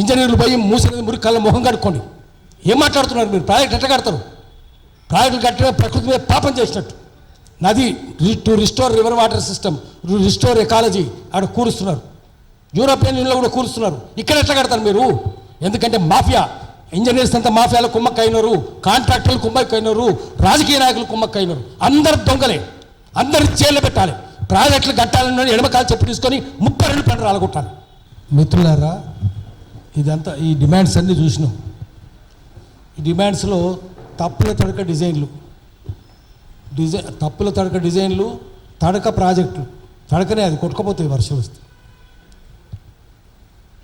ఇంజనీర్లు పోయి మూసిన మురికి కళ్ళ ముఖం కడుక్కోండి ఏం మాట్లాడుతున్నారు మీరు? ప్రాజెక్ట్ ఎట్లా కడతారు? ప్రాజెక్టులు కట్టడం ప్రకృతి మీద పాపం చేసినట్టు. నది to restore river water system restore ecology అక్కడ కూరుస్తున్నారు. యూరోపియన్ యూనియన్లో కూడా కూరుస్తున్నారు. ఇక్కడ ఎట్లా కడతారు మీరు? ఎందుకంటే మాఫియా ఇంజనీర్స్ అంతా మాఫియాలో కుమ్మక్కైనారు కాంట్రాక్టర్లు కుమ్మక్కైనారు రాజకీయ నాయకులు కుమ్మక్కైనారు. అందరు దొంగలే. అందరు జైల్లో పెట్టాలి. ప్రాజెక్టులు కట్టాలని ఎడమకాలు చెప్పు తీసుకొని ముప్పై రెండు పంటలు అలగొట్టాలి మిత్రులారా ఇదంతా ఈ డిమాండ్స్ అన్నీ చూసినాం. ఈ డిమాండ్స్లో తప్పుల తడక డిజైన్లు. డిజైన్ తప్పుల తడక డిజైన్లు తడక ప్రాజెక్టులు. తడకనే అది కొట్టుకపోతాయి వర్షం వస్తే.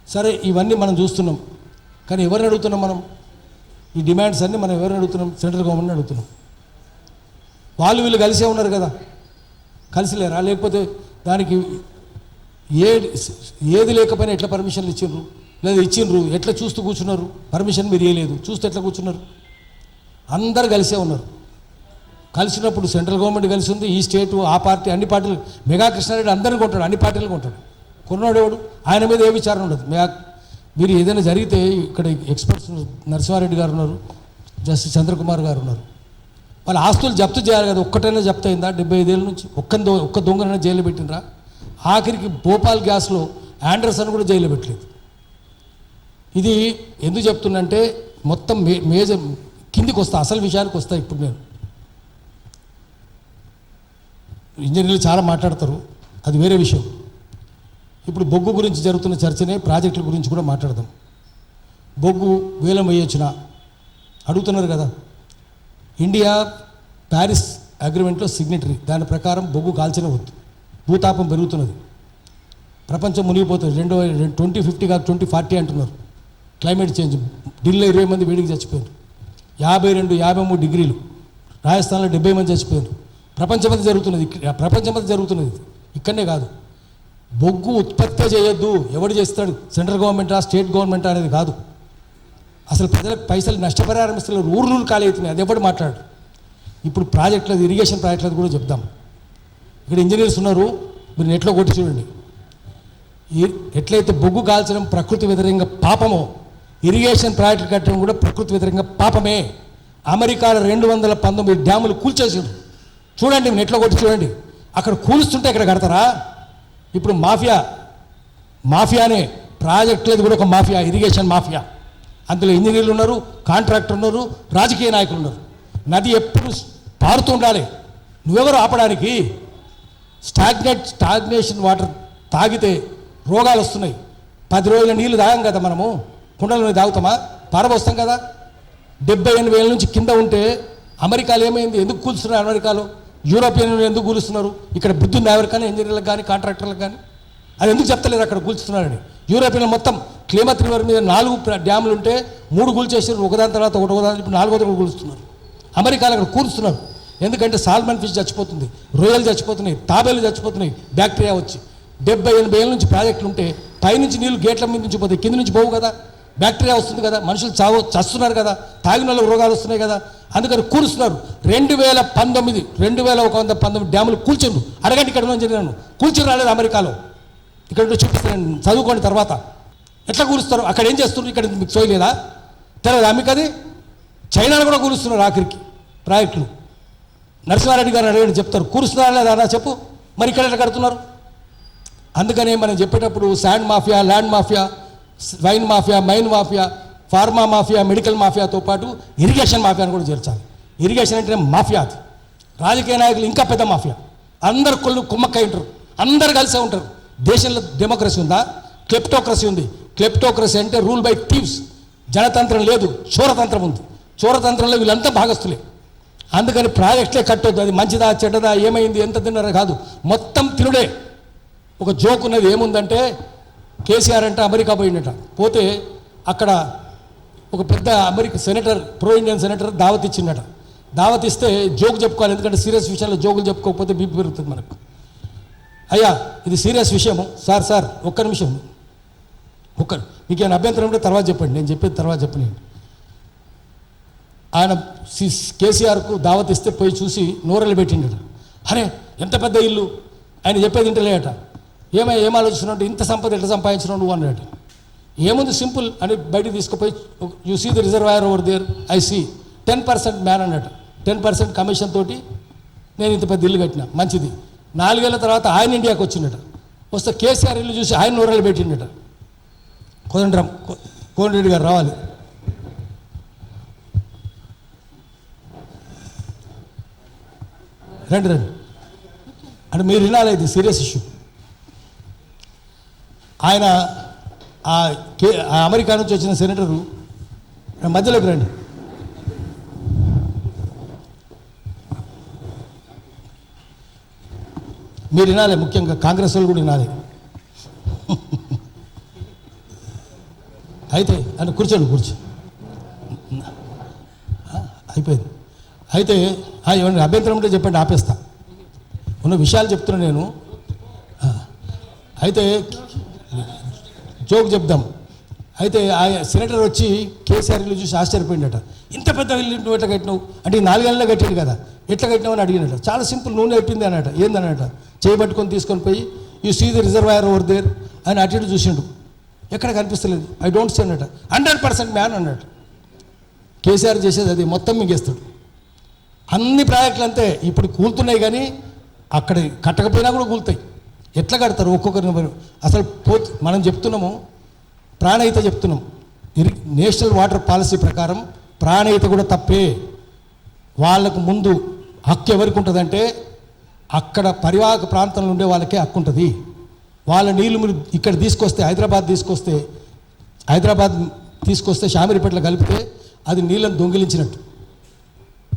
సరే ఇవన్నీ మనం చూస్తున్నాం. కానీ ఎవరిని అడుగుతున్నాం మనం? ఈ డిమాండ్స్ అన్నీ మనం ఎవరిని అడుగుతున్నాం? సెంట్రల్ గవర్నమెంట్ అడుగుతున్నాం. వాళ్ళు వీళ్ళు కలిసే ఉన్నారు కదా. కలిసి లేరా? లేకపోతే దానికి ఏ ఏది లేకపోయినా ఎట్లా పర్మిషన్లు ఇచ్చిండ్రు? లేదా ఇచ్చిండ్రు. ఎట్లా చూస్తూ కూర్చున్నారు? పర్మిషన్ మీరు ఇవ్వలేదు చూస్తూ ఎట్లా కూర్చున్నారు? అందరు కలిసే ఉన్నారు. కలిసినప్పుడు సెంట్రల్ గవర్నమెంట్ కలిసి ఉంది ఈ స్టేటు ఆ పార్టీ అన్ని పార్టీలు. మెగా కృష్ణారెడ్డి అందరిని కొంటాడు అన్ని పార్టీలు కొంటాడు కొన్నాడు ఎవడు? ఆయన మీద ఏ విచారణ ఉండదు. మెగా మీరు ఏదైనా జరిగితే ఇక్కడ ఎక్స్పర్ట్స్ నరసింహారెడ్డి గారు ఉన్నారు జస్టిస్ చంద్రకుమార్ గారు ఉన్నారు. వాళ్ళ ఆస్తులు జప్తు చేయాలి కదా ఒక్కటైనా జప్తు అయిందా? డెబ్బై ఐదేళ్ళ నుంచి? ఒక్క దొంగ ఒక్క దొంగనైనా జైలు పెట్టినరా ఆఖరికి భోపాల్ గ్యాస్లో యాండర్సన్ కూడా జైలు పెట్టలేదు. ఇది ఎందుకు చెప్తున్నంటే మొత్తం మే మేజర్ కిందికి వస్తా అసలు విషయానికి వస్తా ఇప్పుడు నేను. ఇంజనీర్లు చాలా మాట్లాడతారు అది వేరే విషయం. ఇప్పుడు బొగ్గు గురించి జరుగుతున్న చర్చనే ప్రాజెక్టుల గురించి కూడా మాట్లాడదాం. బొగ్గు వేలం వేయొచ్చిన? అడుగుతున్నారు కదా. ఇండియా ప్యారిస్ అగ్రిమెంట్లో సిగ్నేటరీ దాని ప్రకారం బొగ్గు కాల్చిన వద్దు. భూతాపం పెరుగుతున్నది. ప్రపంచం మునిగిపోతుంది. రెండు ట్వంటీ ఫిఫ్టీ కాదు ట్వంటీ ఫార్టీ అంటున్నారు. Climate change. ఢిల్లీలో ఇరవై మంది వేడికి చచ్చిపోయారు. యాభై రెండు యాభై మూడు డిగ్రీలు. రాజస్థాన్లో డెబ్బై మంది చచ్చిపోయారు. ప్రపంచమంతా జరుగుతున్నది ఇక్కడ- ప్రపంచమంతా జరుగుతున్నది ఇక్కడనే కాదు. బొగ్గు ఉత్పత్తి చేయొద్దు. ఎవడు చేస్తాడు? సెంట్రల్ గవర్నమెంటా స్టేట్ గవర్నమెంట్ అనేది కాదు. అసలు ప్రజలకు పైసలు నష్టపరిహారం ఇస్తున్నారు ఊర్లు ఖాళీ అవుతున్నాయి. అది ఎవడు మాట్లాడు ఇప్పుడు ప్రాజెక్టులది ఇరిగేషన్ ప్రాజెక్టులది కూడా చెప్దాం. ఇక్కడ ఇంజనీర్స్ ఉన్నారు. మీరు నెట్లో కొట్టి చూడండి. ఎట్లయితే బొగ్గు కాల్చడం ప్రకృతి వ్యతిరేకంగా పాపమో ఇరిగేషన్ ప్రాజెక్టులు కట్టడం కూడా ప్రకృతి వ్యతిరేకంగా పాపమే. అమెరికాలో రెండు వందల పంతొమ్మిది డ్యాములు కూల్చేసారు చూడండి నెట్లో కొట్టి చూడండి. అక్కడ కూలుస్తుంటే ఇక్కడ కడతారా? ఇప్పుడు మాఫియా. మాఫియానే. ప్రాజెక్టులది కూడా ఒక మాఫియా ఇరిగేషన్ మాఫియా. అందులో ఇంజనీర్లు ఉన్నారు కాంట్రాక్టర్ ఉన్నారు రాజకీయ నాయకులు ఉన్నారు. నది ఎప్పుడు పారుతూ ఉండాలి. నువ్వెవరు ఆపడానికి? స్టాగ్నెట్ స్టాగ్నేషన్ వాటర్ తాగితే రోగాలు వస్తున్నాయి. పది రోజుల నీళ్ళు తాగాం కదా మనము. కుండలో తాగుతామా? పారబోస్తాం కదా. డెబ్బై ఎనిమిది వేల నుంచి కింద ఉంటే అమెరికాలో ఏమైంది? ఎందుకు కూలుస్తున్నారు అమెరికాలో? యూరోపియన్ ఎందుకు కూలుస్తున్నారు? ఇక్కడ బుద్ధి ఎవరికైనా ఇంజనీర్లకు కానీ కాంట్రాక్టర్లకు కానీ. అది ఎందుకు చెప్తలేదు అక్కడ కూల్చుతున్నారని? యూరోపియన్ మొత్తం క్లీమత్ వారి మీద నాలుగు డ్యాములు ఉంటే మూడు కూల్చేసారు ఒకదాని తర్వాత ఒకటి ఒకదాని ఇప్పుడు నాలుగోది కూడా కూలుస్తున్నారు. అమెరికాలో అక్కడ కూలుస్తున్నారు. ఎందుకంటే సాల్మన్ ఫిష్ చచ్చిపోతుంది రొయ్యలు చచ్చిపోతున్నాయి తాబేలు చచ్చిపోతున్నాయి బ్యాక్టీరియా వచ్చి. డెబ్బై ఎనభై ఏళ్ళ నుంచి ప్రాజెక్టులు ఉంటే పైనుంచి నీళ్ళు గేట్ల మీద నుంచి పోతాయి కింద నుంచి పోవు కదా. బ్యాక్టీరియా వస్తుంది కదా మనుషులు చావు చస్తున్నారు కదా తాగిన వాళ్ళకి రోగాలు వస్తున్నాయి కదా అందుకని కూలుస్తున్నారు రెండు వేల పంతొమ్మిది రెండు వేల ఒక వంద పంతొమ్మిది డ్యాములు కూల్చిండ్రు అరగంట ఇక్కడ నుంచి జరిగినాను కూల్చి రాలేదు అమెరికాలో. ఇక్కడ చూపిస్తాను చదువుకోండి తర్వాత. ఎట్లా కూలుస్తారు అక్కడ ఏం చేస్తున్నారు? ఇక్కడ మీకు చూయలేదా తెలియదు మీకు అది? చైనాలో కూడా కూలుస్తున్నారు ఆఖరికి ప్రాజెక్టులు. నరసింహారెడ్డి గారు అడగండి చెప్తారు. కూరుస్తున్నారా లేదా అన్నా చెప్పు. మరి ఇక్కడ ఎట్లా కడుతున్నారు? అందుకనే మనం చెప్పేటప్పుడు sand mafia land mafia wine mafia mine mafia pharma mafia medical మాఫియాతో పాటు ఇరిగేషన్ మాఫియాను కూడా చేర్చాలి. ఇరిగేషన్ అంటే మాఫియా అది. రాజకీయ నాయకులు ఇంకా పెద్ద మాఫియా. అందరు కొళ్ళు కుమ్మక్కై ఉంటారు. అందరు కలిసే ఉంటారు. దేశంలో డెమోక్రసీ ఉందా? క్లెప్టోక్రసీ ఉంది. క్లెప్టోక్రసీ అంటే రూల్ బై థీవ్స్ జనతంత్రం లేదు. చోరతంత్రం ఉంది. చోరతంత్రంలో వీళ్ళంతా భాగస్తులే అందుకని ప్రాజెక్టులే కట్టొద్దు. అది మంచిదా చెడ్డదా ఏమైంది ఎంత తిన్నారో కాదు. మొత్తం తినుడే. ఒక జోక్ ఉన్నది ఏముందంటే కేసీఆర్ అంటే అమెరికా పోయిండట. పోతే అక్కడ ఒక పెద్ద America senator pro Indian senator దావత్ ఇచ్చిండట. దావత్ ఇస్తే జోక్ చెప్పుకోవాలి. ఎందుకంటే సీరియస్ విషయాల్లో జోకులు చెప్పుకోకపోతే బీపీ పెరుగుతుంది మనకు. అయ్యా ఇది సీరియస్ విషయము. సార్ సార్ ఒక్క నిమిషం. ఒక్క మీకు ఏమైనా అభ్యంతరం ఉంటే తర్వాత చెప్పండి. నేను చెప్పేది తర్వాత చెప్పండి ఆయన సి- కేసీఆర్కు దావత్ ఇస్తే పోయి చూసి నూరలు పెట్టిండట అరే ఎంత పెద్ద ఇల్లు. ఆయన చెప్పేది ఇంటలేట ఏమై ఏం ఆలోచిస్తున్నావు ఇంత సంపద ఎట్లా సంపాదించినావు నువ్వు అన్నాడు. ఏముంది సింపుల్ అని బయటికి తీసుకుపోయి you see the reservoir over there I see ten percent man అన్నట్టు టెన్ పర్సెంట్ కమిషన్ తోటి నేను ఇంత పెద్ద ఇల్లు కట్టిన. మంచిది. నాలుగేళ్ళ తర్వాత ఆయన ఇండియాకి వచ్చిండట. వస్తే కేసీఆర్ ఇల్లు చూసి ఆయన నూరలు పెట్టిండట. కోదండరాం కో- కోదండరెడ్డి గారు రావాలి. రండి రండి. అంటే మీరు వినాలి ఇది సీరియస్ ఇష్యూ ఆయన ఆ కే ఆ అమెరికా నుంచి వచ్చిన సెనేటరు మధ్యలోకి రండి. మీరు వినాలి ముఖ్యంగా కాంగ్రెస్ వాళ్ళు కూడా వినాలి. అయితే అని కూర్చోండి కూర్చో. అయిపోయింది. అయితే ఏమన్నా అభ్యంతరం ఉంటే చెప్పండి ఆపేస్తా. ఉన్న విషయాలు చెప్తున్నా నేను. అయితే జోక్ చెప్దాం. అయితే ఆ సెనేటర్ వచ్చి కేసీఆర్ ఇల్లు చూసి ఆశ్చర్యపోయిందట ఇంత పెద్ద ఇల్లు నువ్వు ఎట్లా కట్టినావు? అంటే ఈ నాలుగేళ్ళలో కట్టాడు కదా. ఎట్లా కట్టినావు అని అడిగినట. చాలా సింపుల్ నూనె ఎట్టింది అనట ఏందనట చేయబట్టుకొని తీసుకొని పోయి you see the reservoir over there అని అటు ఇటు చూసిండు. ఎక్కడ కనిపిస్తలేదు. ఐ డోంట్ సీ అన్నట. హండ్రెడ్ పర్సెంట్ మ్యాన్ అన్నట్టు కేసీఆర్ చేసేది అది మొత్తం మింగేస్తాడు. అన్ని ప్రాజెక్టులు అంతే. ఇప్పుడు కూలుతున్నాయి కానీ అక్కడ కట్టకపోయినా కూడా కూలుతాయి. ఎట్లా కడతారు? ఒక్కొక్కరిని అసలు పో మనం చెప్తున్నాము ప్రాణహిత చెప్తున్నాం. నేషనల్ వాటర్ పాలసీ ప్రకారం ప్రాణహిత కూడా తప్పే. వాళ్ళకు ముందు హక్కు ఎవరికి ఉంటుందంటే అక్కడ పరివాహక ప్రాంతంలో ఉండే వాళ్ళకే హక్కు ఉంటుంది. వాళ్ళ నీళ్ళు మీరు ఇక్కడ తీసుకొస్తే హైదరాబాద్ తీసుకొస్తే హైదరాబాద్ తీసుకొస్తే షామిరిపేటలో కలిపితే అది నీళ్ళని దొంగిలించినట్టు.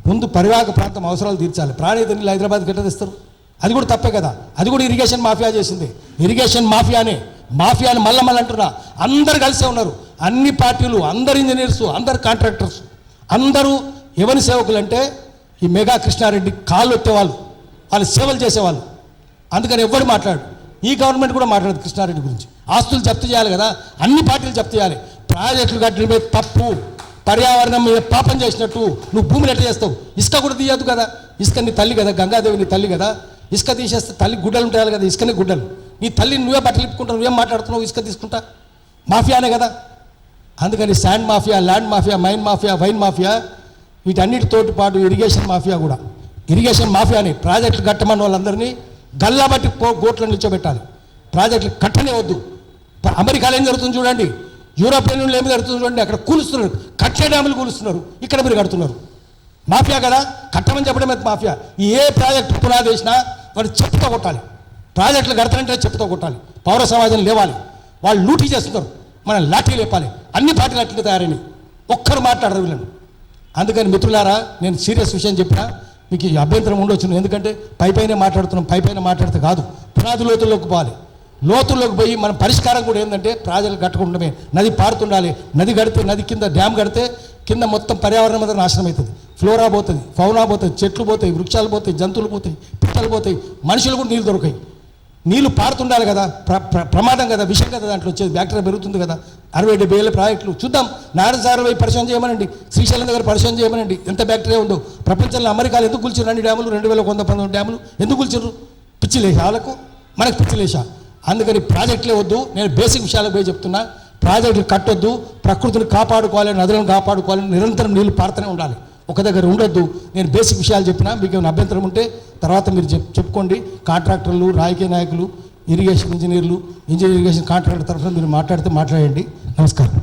ముందు పరివాహక ప్రాంతం అవసరాలు తీర్చాలి. ప్రాణహిత నీళ్ళు హైదరాబాద్కి ఎట్లా తెస్తారు? అది కూడా తప్పే కదా. అది కూడా ఇరిగేషన్ మాఫియా చేసింది. ఇరిగేషన్ మాఫియానే మాఫియాని మళ్ళా మళ్ళీ అంటున్నా. అందరు కలిసే ఉన్నారు. అన్ని పార్టీలు అందరు ఇంజనీర్స్ అందరు కాంట్రాక్టర్స్ అందరూ ఎవరి సేవకులు అంటే ఈ మెగా కృష్ణారెడ్డి కాళ్ళు ఎత్తేవాళ్ళు. వాళ్ళు సేవలు చేసేవాళ్ళు. అందుకని ఎవ్వరు మాట్లాడు. ఈ గవర్నమెంట్ కూడా మాట్లాడదు కృష్ణారెడ్డి గురించి. ఆస్తులు జప్తు చేయాలి కదా. అన్ని పార్టీలు జప్తు చేయాలి. ప్రాజెక్టులు కట్టడం మీద తప్పు. పర్యావరణం మీద పాపం చేసినట్టు నువ్వు భూమిని ఎట్లా చేస్తావు? ఇసుక కూడా తీయద్దు కదా. ఇసుక నీ తల్లి కదా గంగాదేవి నీ తల్లి కదా. ఇసుక తీసేస్తే తల్లి గుడ్డలు ఉంటాయి కదా ఇసుకనే గుడ్డలు. నీ తల్లి నువ్వే బట్టలు ఇప్పుకుంటావు నువ్వేం మాట్లాడుతున్నావు ఇసుక తీసుకుంటా? మాఫియానే కదా. అందుకని sand mafia land mafia mine mafia wine mafia వీటన్నిటితోటి పాటు ఇరిగేషన్ మాఫియా కూడా. ఇరిగేషన్ మాఫియాని ప్రాజెక్టులు కట్టమని వాళ్ళందరినీ గల్లా బట్టి పో గోట్లు నిల్చోబెట్టాలి. ప్రాజెక్టులు కట్టనే వద్దు. అమెరికాలో ఏం జరుగుతుంది చూడండి. యూరోపియన్ యూనియన్లో ఏం జరుగుతుంది చూడండి. అక్కడ కూలుస్తున్నారు. కట్టే డ్యాములు కూలుస్తున్నారు. ఇక్కడ మీరు కడుతున్నారు. మాఫియా కదా. కట్టమని చెప్పడమే మాఫియా. ఏ ప్రాజెక్టు పునాది వేసినా వాడు చెప్పుతో కొట్టాలి. ప్రాజెక్టులు కడతారంటే చెప్పుతో కొట్టాలి. పౌర సమాజం లేవాలి. వాళ్ళు లూటీ చేస్తున్నారు. మనం లాఠీ లేపాలి. అన్ని పార్టీలు అట్లే తయారని ఒక్కరు మాట్లాడరు వీళ్ళని. అందుకని మిత్రులారా నేను సీరియస్ విషయం చెప్పినా మీకు ఈ అభ్యంతరం ఉండొచ్చును. ఎందుకంటే పైపైనే మాట్లాడుతున్నాం పై పైన మాట్లాడితే కాదు. పునాది లోతుల్లోకి పోవాలి. లోతుల్లోకి పోయి మన పరిష్కారం కూడా ఏంటంటే ప్రాజలు కట్టకుండమే నది పారుతుండాలి. నది కడితే నది కింద డ్యామ్ కడితే కింద మొత్తం పర్యావరణం మీద నాశనం అవుతుంది. ఫ్లోరా పోతుంది ఫౌనా పోతుంది చెట్లు పోతాయి వృక్షాలు పోతాయి జంతువులు పోతాయి. పిట్టలు పోతాయి మనుషులు కూడా నీళ్ళు దొరకాయి నీళ్ళు పారుతుండాలి కదా. ప్ర ప్ర- ప్రమాదం కదా విషయం కదా దాంట్లో వచ్చేది. బ్యాక్టీరియా పెరుగుతుంది కదా. అరవై డెబ్బై ఏళ్ళ ప్రాజెక్టులు. చూద్దాం. నారాయణ సార్ పరిశోధన చేయమనండి. శ్రీశైలం దగ్గర పరిశోధన చేయమనండి. ఎంత బ్యాక్టీరియా ఉందో. ప్రపంచంలో అమెరికాలు ఎందుకు కూల్చారు అన్ని డ్యాములు రెండు వేల వంద పంతొమ్మిది డ్యాములు. ఎందుకు కూల్చారు పిచ్చిలేసా వాళ్ళకు మనకు పిచ్చిలేసా అందుకని ప్రాజెక్టులే వద్దు. నేను బేసిక్ విషయాలకు పోయి చెప్తున్నా. ప్రాజెక్టులు కట్టొద్దు. ప్రకృతిని కాపాడుకోవాలి నదులను కాపాడుకోవాలి నిరంతరం నీళ్ళు పారుతూనే ఉండాలి. ఒక దగ్గర ఉండొద్దు. నేను బేసిక్ విషయాలు చెప్పినా మీకు ఏమైనా అభ్యంతరం ఉంటే తర్వాత మీరు చెప్ చెప్పుకోండి. కాంట్రాక్టర్లు రాజకీయ నాయకులు ఇరిగేషన్ ఇంజనీర్లు ఇంజనీర్ ఇరిగేషన్ కాంట్రాక్టర్ తరఫున మీరు మాట్లాడితే మాట్లాడండి. నమస్కారం.